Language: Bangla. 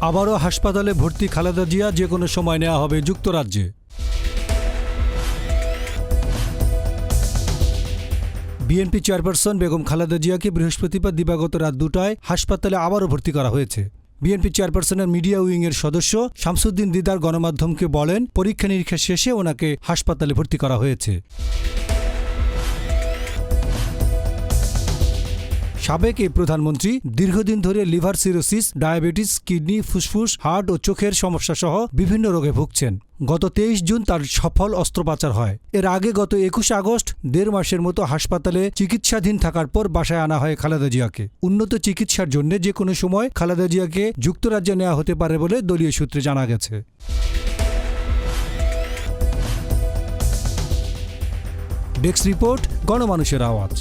আবারও হাসপাতালে ভর্তি খালেদা জিয়া, যে কোনো সময় নেওয়া হবে যুক্তরাজ্যে। বিএনপি চেয়ারপারসন বেগম খালেদা জিয়াকে বৃহস্পতিবার দিবাগত রাত দুটায় হাসপাতালে আবারও ভর্তি করা হয়েছে। বিএনপি চেয়ারপারসনের মিডিয়া উইংয়ের সদস্য শামসুদ্দিন দিদার গণমাধ্যমকে বলেন পরীক্ষা নিরীক্ষা শেষে ওনাকে হাসপাতালে ভর্তি করা হয়েছে। সাবেক এই প্রধানমন্ত্রী দীর্ঘদিন ধরে লিভার সিরোসিস, ডায়াবেটিস, কিডনি, ফুসফুস, হার্ট ও চোখের সমস্যা সহ বিভিন্ন রোগে ভুগছেন। গত তেইশ জুন তার সফল অস্ত্রোপচার হয়। এর আগে গত একুশে আগস্ট, দেড় মাসের মতো হাসপাতালে চিকিৎসাধীন থাকার পর বাসায় আনা হয় খালেদা জিয়াকে। উন্নত চিকিৎসার জন্য যে কোনো সময় খালেদা জিয়াকে যুক্তরাজ্যে নেওয়া হতে পারে বলে দলীয় সূত্রে জানা গেছে। ডেস্ক রিপোর্ট, গণমানুষের আওয়াজ।